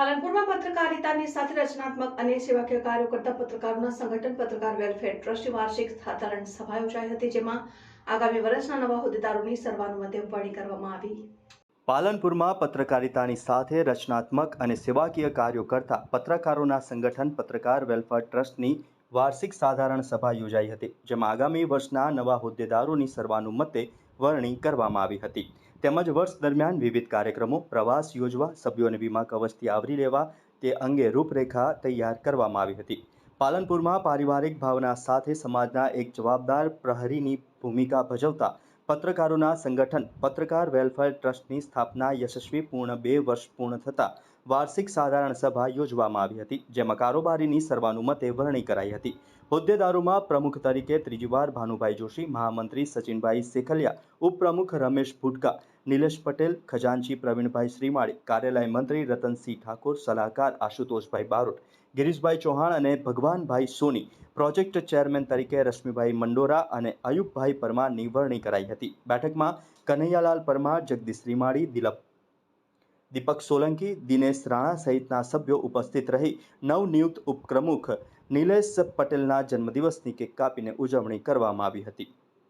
પાલનપુરમાં પત્રકારિતાની સાથે રચનાત્મક અને સેવાકીય કાર્યો કરતા પત્રકારોના સંગઠન, પત્રકાર વેલફેર ટ્રસ્ટની વાર્ષિક સાધારણ સભા યોજાઈ હતી, જેમાં આગામી વર્ષના નવા હોદ્દેદારોની સર્વાનુમતે વરણી કરવામાં આવી. પાલનપુરમાં પત્રકારિતાની સાથે રચનાત્મક અને સેવાકીય કાર્યો કરતા પત્રકારોના સંગઠન, પત્રકાર વેલફેર ટ્રસ્ટની વાર્ષિક સાધારણ સભા યોજાઈ હતી, જેમાં આગામી વર્ષના નવા હોદ્દેદારોની સર્વાનુમતે વરણી કરવામાં આવી હતી. તેમજ વર્ષ દરમિયાન વિવિધ કાર્યક્રમો, પ્રવાસ યોજવા, સભ્યોને વીમા કવચથી આવરી લેવા તે અંગે રૂપરેખા તૈયાર કરવામાં આવી હતી. પાલનપુરમાં પારિવારિક ભાવના સાથે સમાજના એક જવાબદાર પ્રહરીની ભૂમિકા ભજવતા પત્રકારોના સંગઠન પત્રકાર વેલફેર ટ્રસ્ટની સ્થાપના યશસ્વી પૂર્ણ બે વર્ષ પૂર્ણ થતાં વાર્ષિક સાધારણ સભા યોજવામાં આવી હતી, જેમાં કારોબારીની સર્વાનુમતે વરણી કરાઈ હતી. હોદ્દેદારોમાં પ્રમુખ તરીકે ત્રીજીવાર ભાનુભાઈ જોશી, મહામંત્રી સચિનભાઈ સેખલિયા, ઉપપ્રમુખ રમેશ ભુટકા નિલેશ પટેલ, ખજાનચી પ્રવીણભાઈ શ્રીમાળી, કાર્યાલય મંત્રી રતનસિંહ ઠાકોર, સલાહકાર આશુતોષભાઈ બારોટ, ગિરીશભાઈ ચૌહાણ અને ભગવાનભાઈ સોની, પ્રોજેક્ટ ચેરમેન તરીકે રશ્મિભાઈ મંડોરા અને અયુબભાઈ પરમારની વરણી કરાઈ હતી. બેઠકમાં કનૈયાલાલ પરમાર, જગદીશ શ્રીમાળી, દિલપ, દીપક સોલંકી, દિનેશ રાણા સહિતના સભ્યો ઉપસ્થિત રહી નવનિયુક્ત ઉપપ્રમુખ નિલેશ પટેલના જન્મદિવસની કેક કાપીને ઉજવણી કરવામાં આવી હતી.